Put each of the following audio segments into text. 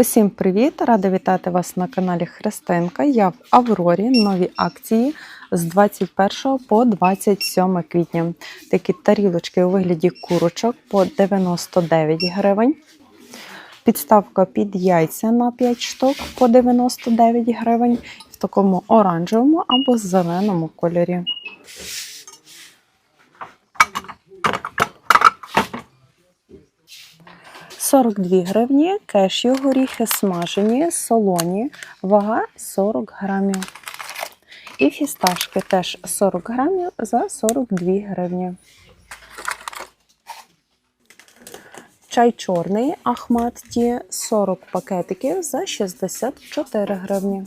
Усім привіт! Рада вітати вас на каналі Христинка. Я в Аврорі. Нові акції з 21 по 27 квітня. Такі тарілочки у вигляді курочок по 99 гривень. Підставка під яйця на 5 штук по 99 гривень. В такому оранжевому або зеленому кольорі. – 42 гривні, кешю, горіхи смажені, солоні, вага 40 грамів. І фісташки теж 40 грамів за 42 гривні. Чай чорний Ахмат Ті 40 пакетиків за 64 гривні.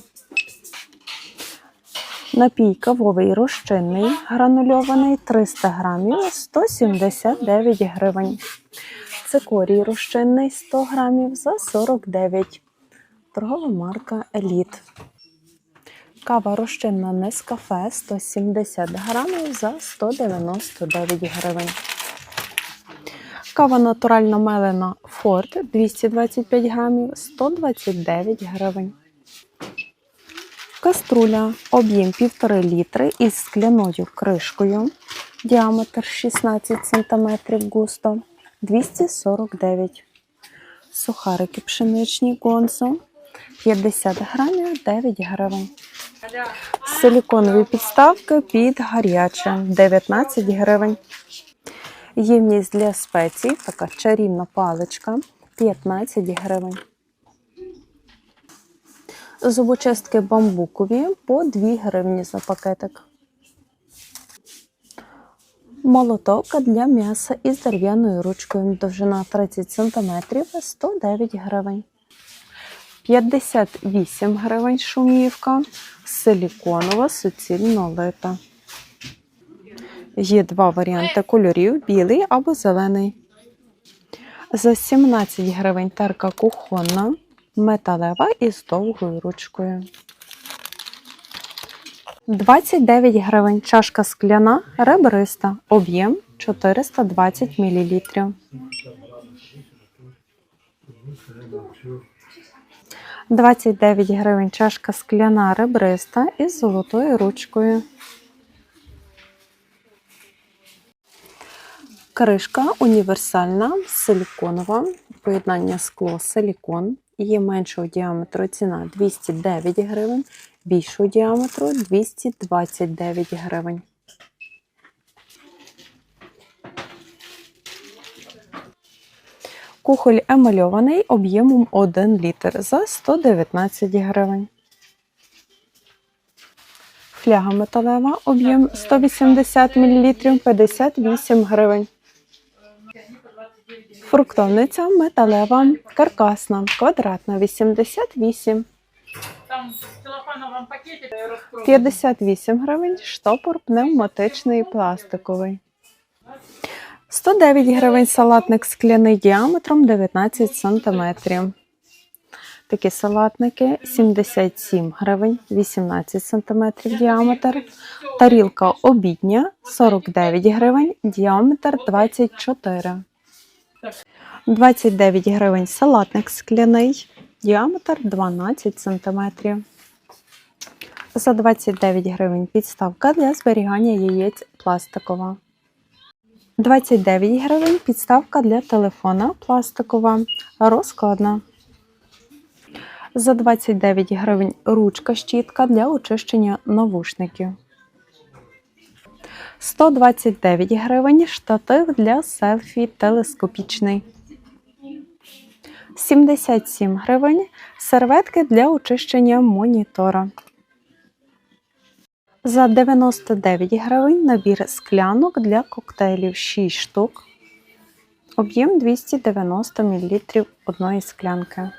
Напій кавовий розчинний гранульований 300 грамів 179 гривень. Цикорій розчинний 100 грамів за 49. Торгова марка Еліт. Кава розчинна Нескафе 170 грамів за 199 гривень. Кава натурально мелена Форт 225 грамів 129 гривень. Каструля об'єм 1,5 літри із скляною кришкою. Діаметр 16 см густо 249. Сухарики пшеничні гонзо 50 грамів 9 гривень. Силіконові підставки під гаряче 19 гривень. Ємність для спецій, така чарівна паличка 15 гривень. Зубочистки бамбукові по 2 гривні за пакетик. Молоток для м'яса із дерев'яною ручкою. Довжина 30 см 109 гривень. 58 гривень шумівка. Силіконова суцільно лита. Є два варіанти кольорів: білий або зелений. За 17 гривень терка кухонна, металева із довгою ручкою. 29 гривень чашка скляна ребриста. Об'єм 420 мл. Двадцять дев'ять гривень чашка скляна ребриста із золотою ручкою. Кришка універсальна, силіконова, поєднання скло силікон. Є меншого діаметру ціна 209 гривень, більшого діаметру 229 гривень. Кухоль емальований об'ємом 1 літр за 119 гривень. Фляга металева, об'єм 180 мл 58 гривень. Фруктовниця металева, каркасна, квадратна 88. Там в целлофановом пакете розкрою. 58 гривень, штопор пневматичний пластиковий. 109 гривень салатник скляний діаметром 19 см. Такі салатники 77 гривень, 18 см діаметр. Тарілка обідня 49 гривень, діаметр 24. 29 гривень салатник скляний, діаметр 12 см. За 29 гривень підставка для зберігання яєць пластикова. 29 гривень підставка для телефона пластикова, розкладна. За 29 гривень ручка щітка для очищення навушників. 129 гривень штатив для селфі телескопічний. 77 гривень серветки для очищення монітора. За 99 гривень набір склянок для коктейлів 6 штук. Об'єм 290 мл одної склянки.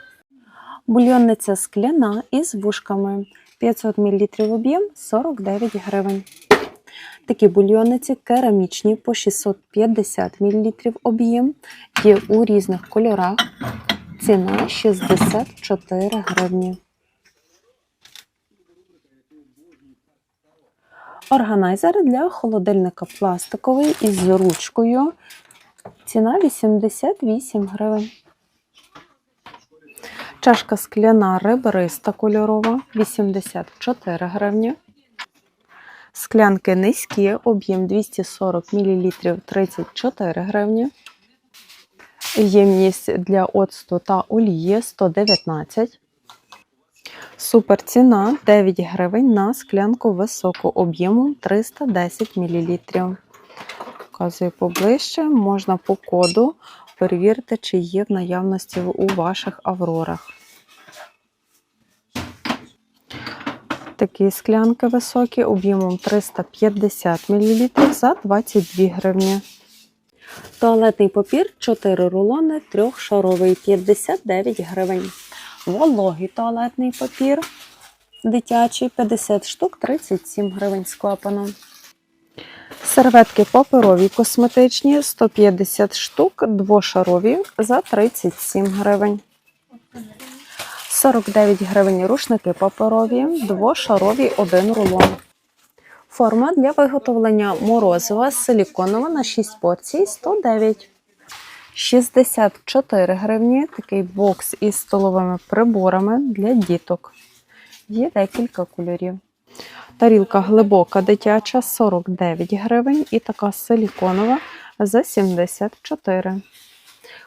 Бульйонниця скляна із вушками 500 мл об'єм 49 гривень. Такі бульйонниці керамічні по 650 мл об'єм. Є у різних кольорах. Ціна 64 гривні. Органайзер для холодильника пластиковий із ручкою. Ціна 88 гривень. Чашка скляна ребриста кольорова 84 гривні. Склянки низькі, об'єм 240 мл 34 гривні. Ємність для оцту та олії 119. Супер ціна 9 гривень на склянку високу об'ємом 310 мл. Показую поближче, можна по коду перевірити, чи є в наявності у ваших аврорах. Такі склянки високі об'ємом 350 мл за 22 гривні. Туалетний папір 4 рулони, трьохшаровий 59 гривень. Вологий туалетний папір дитячий 50 штук 37 гривень з клапаном. Серветки паперові косметичні 150 штук, двошарові за 37 гривень. 49 гривень рушники паперові, двошарові, один рулон. Форма для виготовлення морозива силіконова на 6 порцій 109. 64 гривні такий бокс із столовими приборами для діток. Є декілька кольорів. Тарілка глибока дитяча 49 гривень і така силіконова за 74.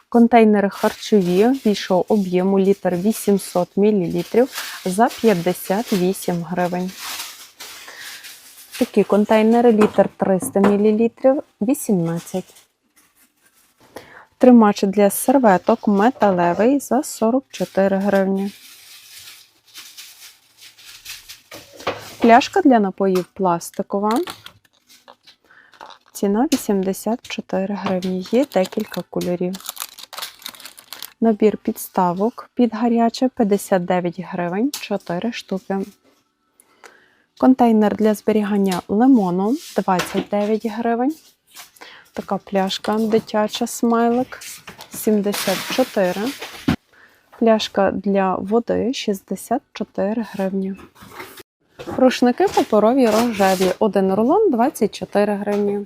Контейнери харчові більшого об'єму літр 800 мл за 58 гривень. Такі контейнери літр 300 мл 18. Тримач для серветок металевий за 44 гривні. Пляшка для напоїв пластикова. Ціна 84 гривні. Є декілька кольорів. Набір підставок під гаряче 59 гривень 4 штуки. Контейнер для зберігання лимону 29 гривень. Така пляшка дитяча смайлик 74. Пляшка для води 64 гривні. Рушники паперові рожеві. Один рулон 24 гривні.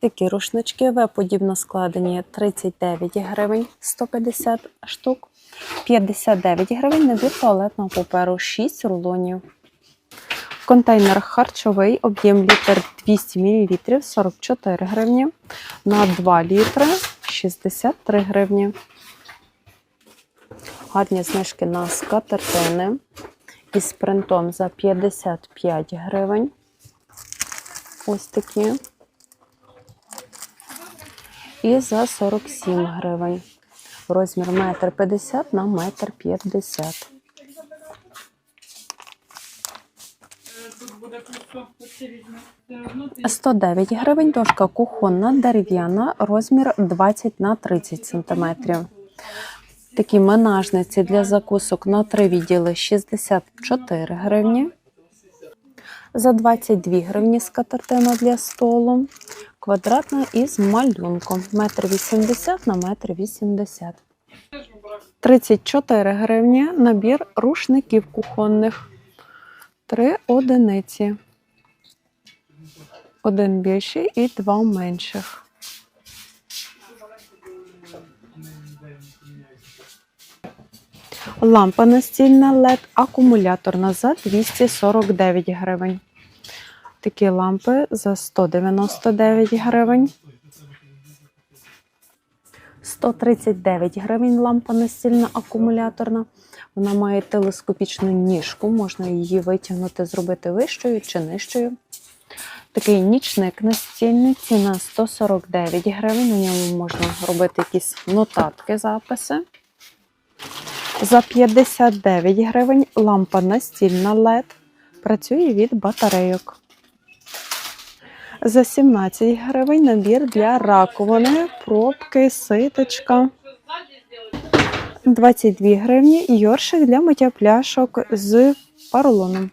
Такі рушнички В-подібно складені 39 гривень 150 штук. 59 гривень набір туалетного паперу 6 рулонів. Контейнер харчовий, об'єм літр 200 мл 44 гривні. На 2 літри 63 гривні. Гарні знижки на скатертини із принтом за 55 гривень. Ось такі. І за 47 гривень. Розмір 1,50 м на 1,50 м. 109 гривень дошка кухонна дерев'яна, розмір 20 на 30 см. Такі менажниці для закусок на три відділи 64 гривні. За 22 гривні скатертина для столу. Квадратна із малюнком 1,80 на 1,80 м. 34 гривні набір рушників кухонних. Три одиниці. Один більший і два менших. Лампа настільна LED акумуляторна за 249 гривень. Такі лампи за 199 гривень. 139 гривень лампа настільна акумуляторна. Вона має телескопічну ніжку, можна її витягнути, зробити вищою чи нижчою. Такий нічник настільний, ціна 149 гривень. На ньому можна робити якісь нотатки, записи. За 59 гривень лампа настільна LED. Працює від батарейок. За 17 гривень набір для раковини, пробки, ситочка. 22 гривні йоршик для миття пляшок з поролоном.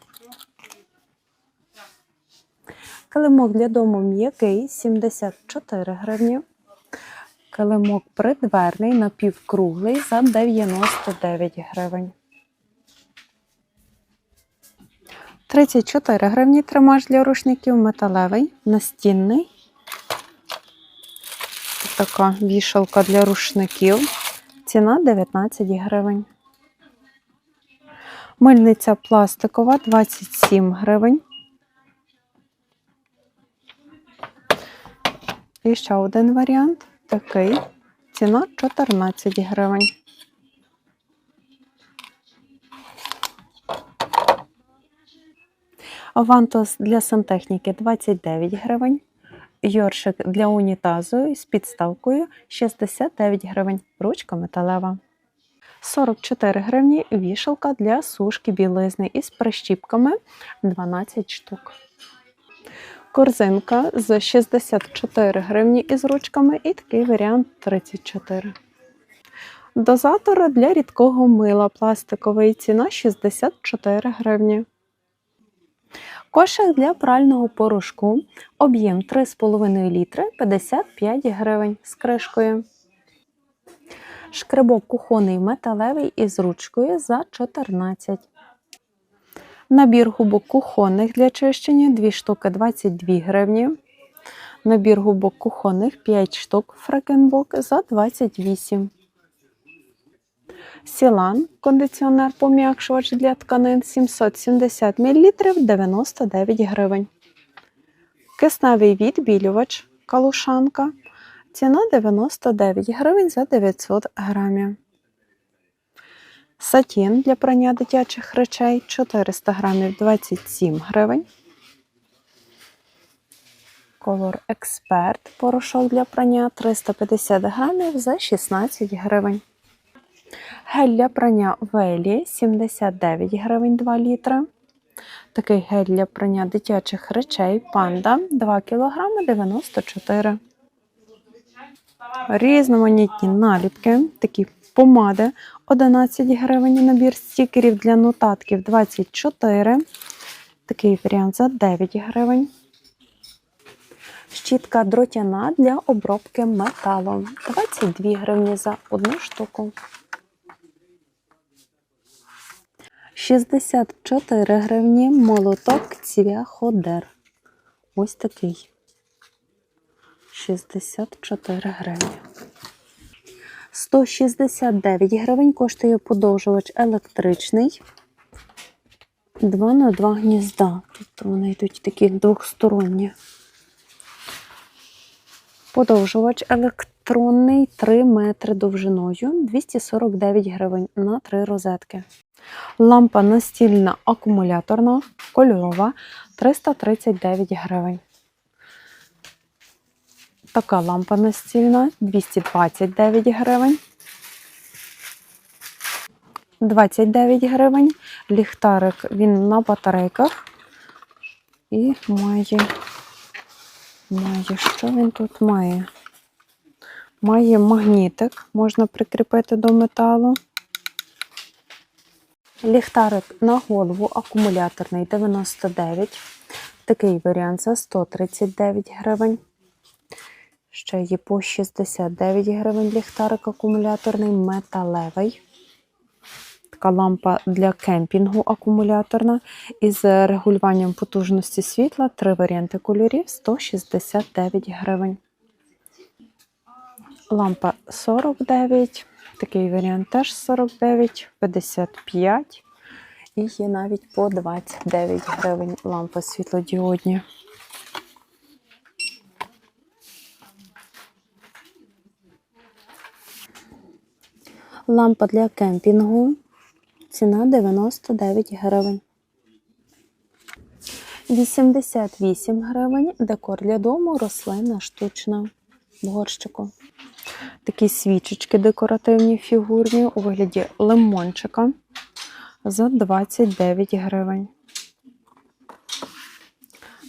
Килимок для дому м'який 74 гривні. Килимок придверний напівкруглий за 99 гривень. 34 гривні тримач для рушників металевий, настінний. Така вішалка для рушників. Ціна 19 гривень. Мильниця пластикова 27 гривень. І ще один варіант такий. Ціна 14 гривень. Авантос для сантехніки 29 гривень. Йоршик для унітазу з підставкою 69 гривень. Ручка металева. 44 гривні вішалка для сушки білизни із прищіпками 12 штук. Корзинка з 64 гривні із ручками і такий варіант 34. Дозатор для рідкого мила пластиковий ціна 64 гривні. Кошик для прального порошку. Об'єм 3,5 літри 55 гривень з кришкою. Шкребок кухонний металевий із ручкою за 14. Набір губок кухонних для чищення 2 штуки 22 гривні. Набір губок кухонних 5 штук фрекенбок за 28. Сілан кондиціонер пом'якшувач для тканин 770 мл 99 гривень. Кисневий відбілювач калушанка. Ціна 99 гривень за 900 грамів. Сатін для прання дитячих речей 400 грамів 27 гривень. Колор Експерт порошок для прання 350 грамів за 16 гривень. Гель для прання Велі 79 гривень 2 літри. Такий гель для прання дитячих речей Панда 2 кг 94 Різноманітні наліпки, такі помади 11 гривень, набір стікерів для нотатків 24. Такий варіант за 9 гривень. Щітка дротяна для обробки металу 22 гривні за одну штуку. 64 гривні молоток цвяходер. Ось такий. 64 гривні. 169 гривень коштує подовжувач електричний. 2 на 2 гнізда. Тобто вони йдуть такі двохсторонні. Подовжувач електронний 3 метри довжиною 249 гривень на 3 розетки. Лампа настільна акумуляторна, кольорова 339 гривень. Така лампа настільна 229 гривень. 29 гривень. Ліхтарик він на батарейках. І має, має, що він тут має? Має магнітик, можна прикріпити до металу. Ліхтарик на голову акумуляторний 99. Такий варіант за 139 гривень. Ще є по 69 гривень ліхтарик акумуляторний, металевий. Така лампа для кемпінгу акумуляторна із регулюванням потужності світла. Три варіанти кольорів 169 гривень. Лампа 49. Такий варіант теж 49, 55. І є навіть по 29 гривень лампа світлодіодні. Лампа для кемпінгу. Ціна 99 гривень. 88 гривень. Декор для дому, рослина штучна в горщику. Такі свічечки декоративні фігурні у вигляді лимончика за 29 гривень.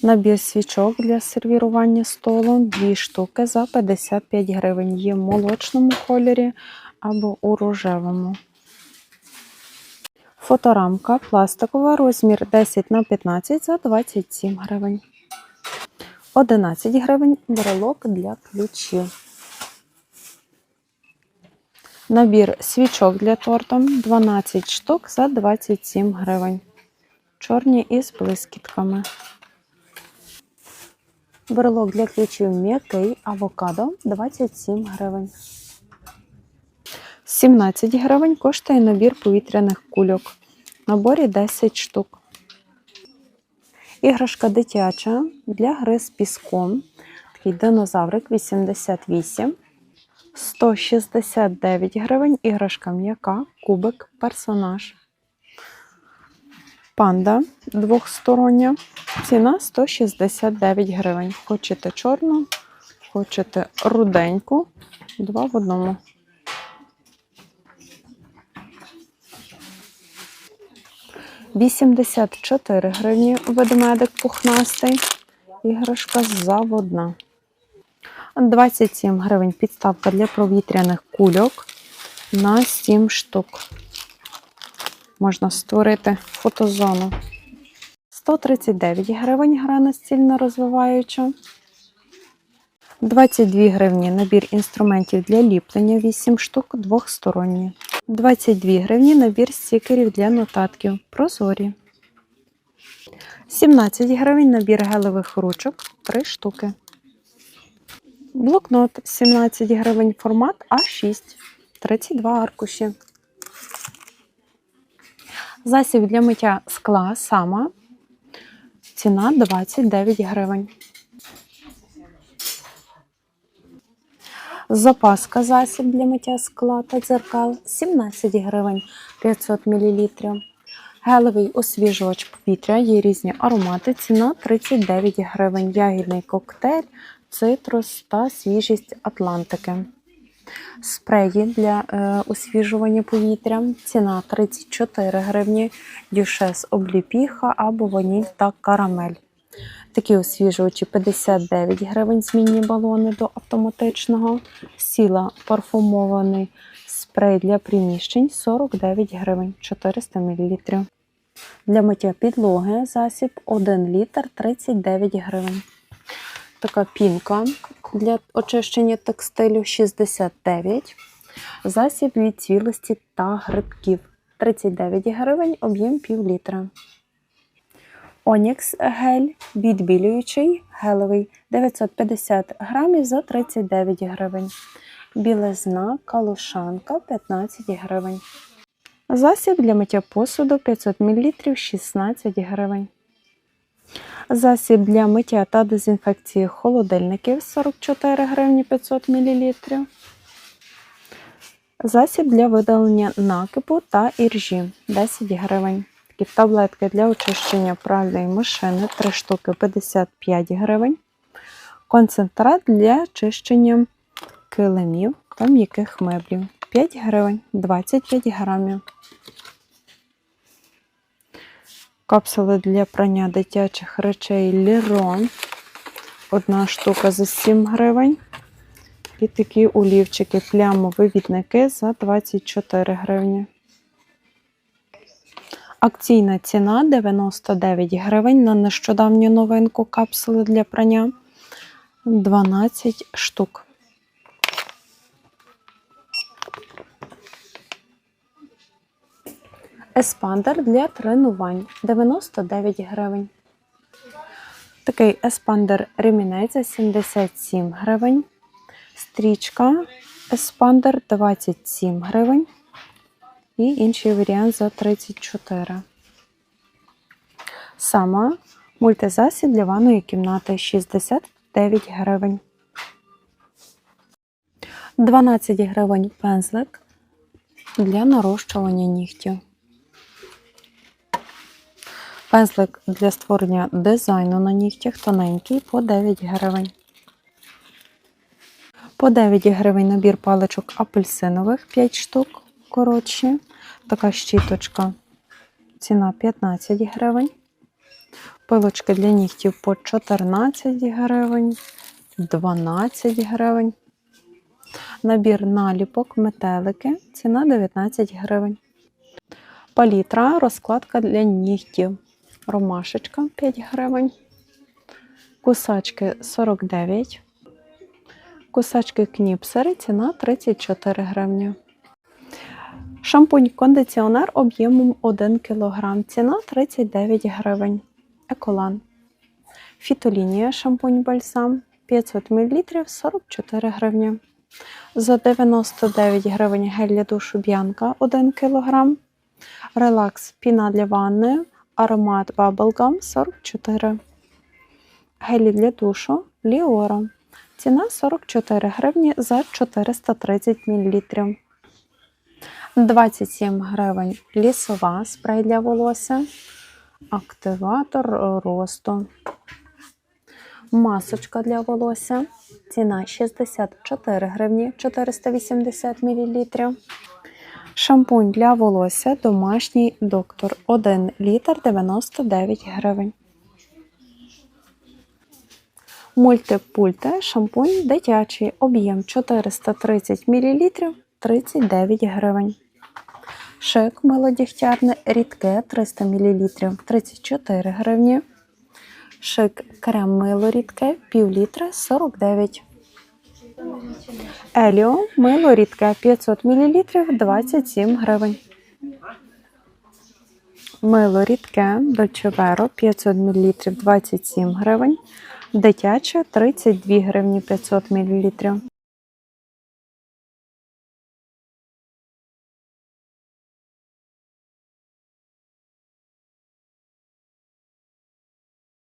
Набір свічок для сервірування столу дві штуки за 55 гривень. Є в молочному кольорі або у рожевому. Фоторамка пластикова, розмір 10 на 15 за 27 гривень. 11 гривень брелок для ключів. Набір свічок для торту 12 штук за 27 гривень. Чорні із блискітками. Брелок для ключів м'який авокадо 27 гривень. 17 гривень коштує набір повітряних кульок. Наборі 10 штук. Іграшка дитяча для гри з піском. Такий динозаврик 88. 169 гривень. Іграшка м'яка, кубик, персонаж. Панда двохстороння. Ціна 169 гривень. Хочете чорну, хочете руденьку. Два в одному. Вісімдесят чотири гривні ведмедик пухнастий. Іграшка заводна. 27 гривень підставка для провітряних кульок на 7 штук. Можна створити фотозону. 139 гривень гра настільно розвиваюча. 22 гривні набір інструментів для ліплення 8 штук двохсторонні. 22 гривні набір стікерів для нотатків прозорі. 17 гривень набір гелевих ручок 3 штуки. Блокнот 17 гривень формат А6 32 аркуші. Засіб для миття скла сама. Ціна 29 гривень. Запаска засіб для миття скла та дзеркал 17 гривень 500 мл. Гелевий освіжувач повітря, є різні аромати. Ціна 39 гривень. Ягідний коктейль, цитрус та свіжість Атлантики. Спреї для е, освіжування повітря. Ціна 34 гривні. Дюшес обліпіха або ваніль та карамель. Такі освіжувачі 59 гривень, змінні балони до автоматичного. Сіла парфумований спрей для приміщень 49 гривень 400 мл. Для миття підлоги засіб 1 літр 39 гривень. Така пінка для очищення текстилю 69. Засіб від цвілості та грибків 39 гривень, об'єм пів літра. Онікс гель відбілюючий гелевий 950 грамів за 39 гривень. Білизна калушанка 15 гривень. Засіб для миття посуду 500 мл 16 гривень. Засіб для миття та дезінфекції холодильників 44 гривні 500 мл. Засіб для видалення накипу та іржі 10 гривень. Такі таблетки для очищення пральної машини 3 штуки 55 гривень. Концентрат для очищення килимів та м'яких меблів 5 гривень 25 грамів. Капсули для прання дитячих речей Лірон. Одна штука за 7 гривень. І такі олівчики плямовивідники за 24 гривні. Акційна ціна 99 гривень на нещодавню новинку капсули для прання 12 штук. Еспандер для тренувань 99 гривень. Такий еспандер ремінець 77 гривень. Стрічка еспандер 27 гривень. І інший варіант за 34. Сама мультизасіб для ванної кімнати 69 гривень. 12 гривень пензлик для нарощування нігтів. Пензлик для створення дизайну на нігтях тоненький по 9 гривень. По 9 гривень набір паличок апельсинових 5 штук коротші. Така щіточка. Ціна 15 гривень. Пилочки для нігтів по 14 гривень, 12 гривень. Набір наліпок, метелики. Ціна 19 гривень. Палітра, розкладка для нігтів. Ромашечка 5 гривень. Кусачки 49. Кусачки кніпсери. Ціна 34 гривні. Шампунь-кондиціонер об'ємом 1 кг. Ціна 39 гривень. Еколан. Фітолінія шампунь бальзам 500 мл 44 гривні. За 99 гривень гель для душу Б'янка 1 кг. Релакс піна для ванни, аромат Bubblegum 44. Гелі для душу Ліора. Ціна 44 гривні за 430 мл. 27 гривень лісова спрей для волосся. Активатор росту. Масочка для волосся. Ціна 64 гривні 480 мл. Шампунь для волосся домашній доктор 1 літр 99 гривень. Мультипульте шампунь дитячий об'єм 430 мл 39 гривень. Шик милодігтярне рідке 300 мл 34 гривні. Шик крем мило рідке пів літра 49. Еліо мило рідке 500 мл 27 гривень. Мило рідке Дольче 500 мл 27 гривень. Дитяче 32 гривні 500 мл.